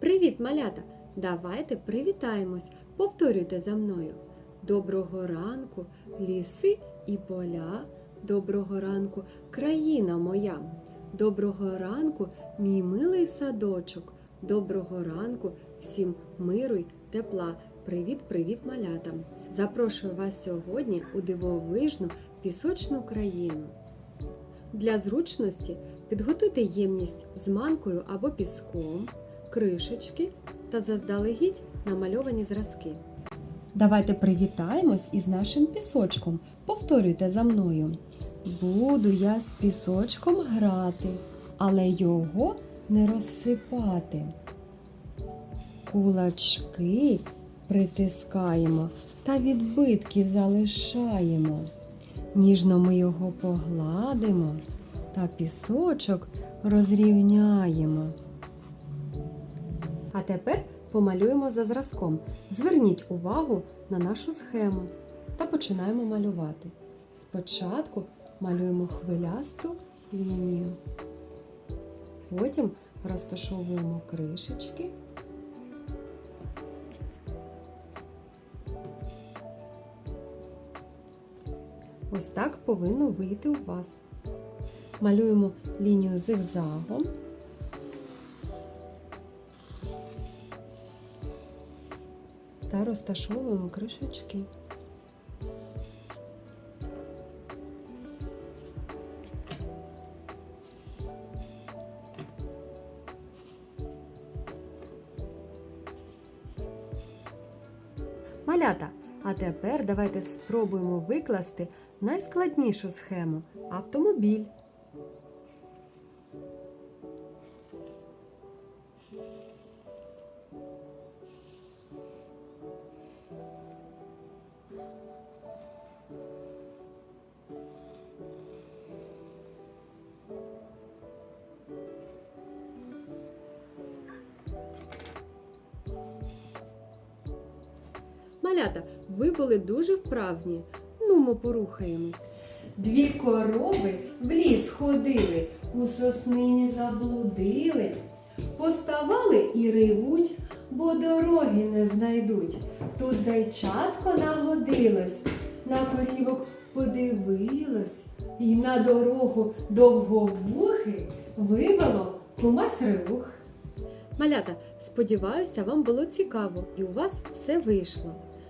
Привіт, малята! Давайте привітаємось, повторюйте за мною. Доброго ранку, ліси і поля. Доброго ранку, країна моя. Доброго ранку, мій милий садочок. Доброго ранку, всім миру й тепла. Привіт, привіт, малята! Запрошую вас сьогодні у дивовижну пісочну країну. Для зручності підготуйте ємність з манкою або піском, кришечки та заздалегідь намальовані зразки. Давайте привітаємось із нашим пісочком. Повторюйте за мною. Буду я з пісочком грати, але його не розсипати. Кулачки притискаємо та відбитки залишаємо. Ніжно ми його погладимо та пісочок розрівняємо. Тепер помалюємо за зразком. Зверніть увагу на нашу схему та починаємо малювати. Спочатку малюємо хвилясту лінію. Потім розташовуємо кришечки. Ось так повинно вийти у вас. Малюємо лінію зигзагом. Та розташовуємо кришечки. Малята, а тепер давайте спробуємо викласти найскладнішу схему автомобіль. Малята, ви були дуже вправні. Ну, ми порухаємось. Дві корови в ліс ходили, у соснині заблудили. Поставали і ревуть, бо дороги не знайдуть. Тут зайчатко нагодилось, на корівок подивилось, і на дорогу довговухи вивело кумась ревух. Малята, сподіваюся, вам було цікаво і у вас все вийшло.